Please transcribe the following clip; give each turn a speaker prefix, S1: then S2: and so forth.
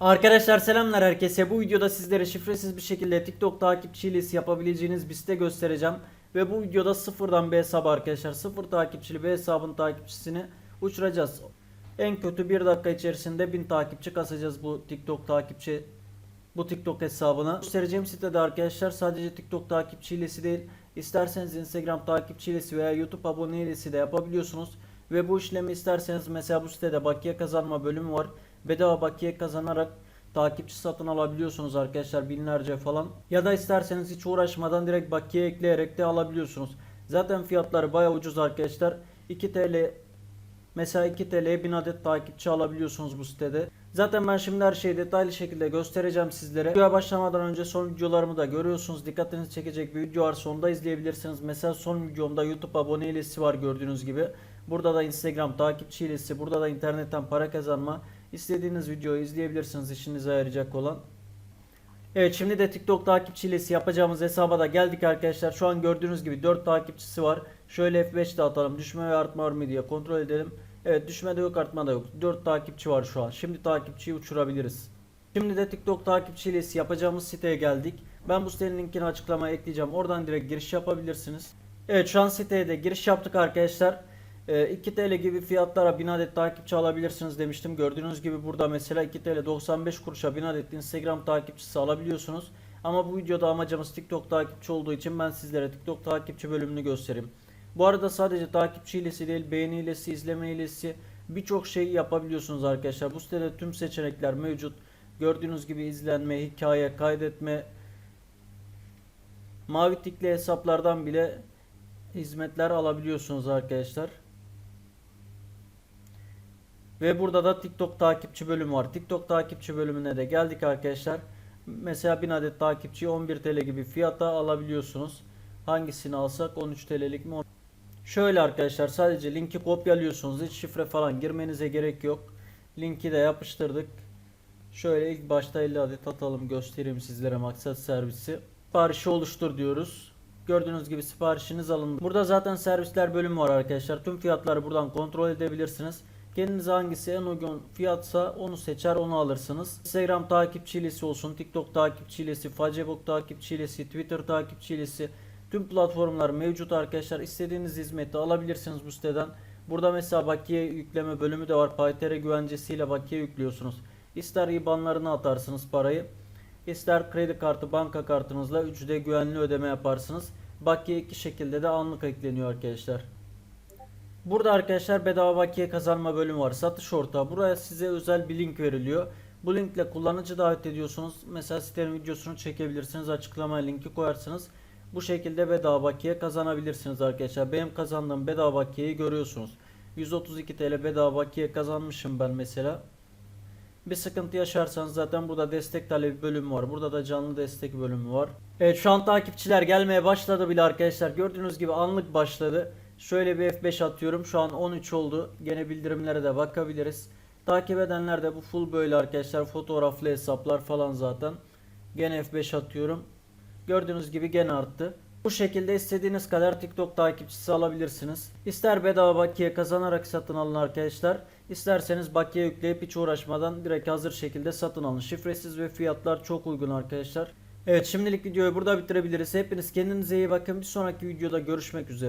S1: Arkadaşlar selamlar herkese. Bu videoda sizlere şifresiz bir şekilde TikTok takipçi hilesi yapabileceğiniz bir site göstereceğim. Ve bu videoda sıfırdan bir hesap arkadaşlar. Sıfır takipçili bir hesabın takipçisini uçuracağız. En kötü bir dakika içerisinde 1000 takipçi kasacağız bu TikTok takipçi bu TikTok hesabına. Göstereceğim sitede arkadaşlar sadece TikTok takipçi hilesi değil. isterseniz Instagram takipçi hilesi veya YouTube abone hilesi de yapabiliyorsunuz. Ve bu işlemi isterseniz mesela bu sitede bakiye kazanma bölümü var. Bedava bakiye kazanarak takipçi satın alabiliyorsunuz arkadaşlar binlerce falan. Ya da isterseniz hiç uğraşmadan direkt bakiye ekleyerek de alabiliyorsunuz. Zaten fiyatları baya ucuz arkadaşlar. 2 TL Mesela 2 TL'ye 1000 adet takipçi alabiliyorsunuz bu sitede. Zaten ben şimdi her şeyi detaylı şekilde göstereceğim sizlere. Videoya başlamadan önce son videolarımı da görüyorsunuz. Dikkatinizi çekecek bir video var. Sonda izleyebilirsiniz. Mesela son videomda YouTube abone hilesi var gördüğünüz gibi. Burada da Instagram takipçi hilesi. Burada da internetten para kazanma. İstediğiniz videoyu izleyebilirsiniz işinize yarayacak olan. Evet şimdi de TikTok takipçi hilesi yapacağımız hesaba da geldik arkadaşlar. Şu an gördüğünüz gibi 4 takipçisi var. Şöyle F5 de atalım. Düşme ve artma var mı diye kontrol edelim. Evet düşme de yok artma da yok. 4 takipçi var şu an. Şimdi takipçiyi uçurabiliriz. Şimdi de TikTok takipçi hilesi yapacağımız siteye geldik. Ben bu sitenin linkini açıklamaya ekleyeceğim. Oradan direkt giriş yapabilirsiniz. Evet şu an siteye de giriş yaptık arkadaşlar. Ee, 2 TL gibi fiyatlara 1000 adet takipçi alabilirsiniz demiştim. Gördüğünüz gibi burada mesela 2 TL 95 kuruşa 1000 adet Instagram takipçisi alabiliyorsunuz. Ama bu videoda amacımız TikTok takipçi olduğu için ben sizlere TikTok takipçi bölümünü göstereyim. Bu arada sadece takipçi hilesi değil, beğeni hilesi, izleme hilesi birçok şey yapabiliyorsunuz arkadaşlar. Bu sitede tüm seçenekler mevcut. Gördüğünüz gibi izlenme, hikaye, kaydetme, mavi tikli hesaplardan bile hizmetler alabiliyorsunuz arkadaşlar. Ve burada da TikTok takipçi bölümü var. TikTok takipçi bölümüne de geldik arkadaşlar. Mesela 1000 adet takipçiyi 11 TL gibi fiyata alabiliyorsunuz. Hangisini alsak 13 TL'lik mi? Şöyle arkadaşlar sadece linki kopyalıyorsunuz. Hiç şifre falan girmenize gerek yok. Linki de yapıştırdık. Şöyle ilk başta 50 adet atalım göstereyim sizlere maksat servisi. Siparişi oluştur diyoruz. Gördüğünüz gibi siparişiniz alındı. Burada zaten servisler bölümü var arkadaşlar. Tüm fiyatları buradan kontrol edebilirsiniz. Kendinize hangisi en uygun fiyatsa onu seçer onu alırsınız. Instagram takipçilisi olsun, TikTok takipçilisi, Facebook takipçilisi, Twitter takipçilisi tüm platformlar mevcut arkadaşlar. İstediğiniz hizmeti alabilirsiniz bu siteden. Burada mesela bakiye yükleme bölümü de var. Paytere güvencesiyle bakiye yüklüyorsunuz. İster IBAN'larına atarsınız parayı. İster kredi kartı banka kartınızla 3D güvenli ödeme yaparsınız. Bakiye iki şekilde de anlık ekleniyor arkadaşlar. Burada arkadaşlar bedava bakiye kazanma bölümü var. Satış ortağı. Buraya size özel bir link veriliyor. Bu linkle kullanıcı davet ediyorsunuz. Mesela sitenin videosunu çekebilirsiniz. Açıklamaya linki koyarsınız. Bu şekilde bedava bakiye kazanabilirsiniz arkadaşlar. Benim kazandığım bedava bakiyeyi görüyorsunuz. 132 TL bedava bakiye kazanmışım ben mesela. Bir sıkıntı yaşarsanız zaten burada destek talebi bölümü var. Burada da canlı destek bölümü var. Evet şu an takipçiler gelmeye başladı bile arkadaşlar. Gördüğünüz gibi anlık başladı. Şöyle bir F5 atıyorum. Şu an 13 oldu. Gene bildirimlere de bakabiliriz. Takip edenler de bu full böyle arkadaşlar. Fotoğraflı hesaplar falan zaten. Gene F5 atıyorum. Gördüğünüz gibi gene arttı. Bu şekilde istediğiniz kadar TikTok takipçisi alabilirsiniz. İster bedava bakiye kazanarak satın alın arkadaşlar. İsterseniz bakiye yükleyip hiç uğraşmadan direkt hazır şekilde satın alın. Şifresiz ve fiyatlar çok uygun arkadaşlar. Evet şimdilik videoyu burada bitirebiliriz. Hepiniz kendinize iyi bakın. Bir sonraki videoda görüşmek üzere.